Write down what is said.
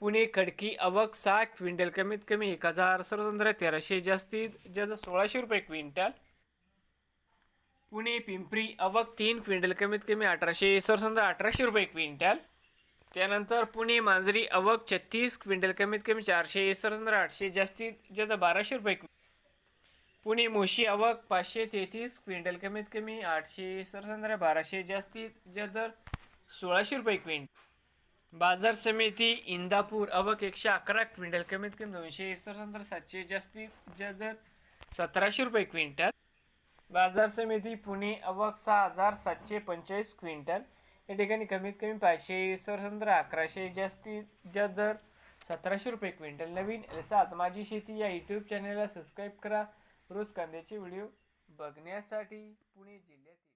पुणे खडकी अवक सहा क्विंटल कमीत कमी एक हजार सर्वतंत्र तेराशे जास्तीत जास्त सोळाशे रुपये क्विंटल. पुणे पिंपरी अवक तीन क्विंटल कमीत कमी अठराशे सरसंद्र अठराशे रुपये क्विंटल. त्यानंतर पुणे मांजरी अवक छत्तीस क्विंटल कमीत कमी चारशे सरसंद्र आठशे जास्तीत जास्त बाराशे रुपये पुणे मोशी अवक पाचशे तेहतीस क्विंटल कमीत कमी आठशे सरसंद्र बाराशे जास्तीत जास्त सोळाशे रुपये क्विंटल. बाजार समिती इंदापूर अवक एकशे अकरा क्विंटल कमीत कमी दोनशे सरसंद्र सातशे जास्तीत जास्त सतराशे रुपये क्विंटल. बाजार समिती पुणे अवक सहा हजार सातशे पंचेचाळीस क्विंटल. या ठिकाणी कमीत कमी पाचशे सरसंद्र अकराशे जास्तीत जास्त दर सतराशे रुपये क्विंटल. नवीन सात माझी शेती या यूट्यूब चॅनलला सबस्क्राईब करा. रोज कांद्याचे व्हिडिओ बघण्यासाठी पुणे जिल्ह्यातील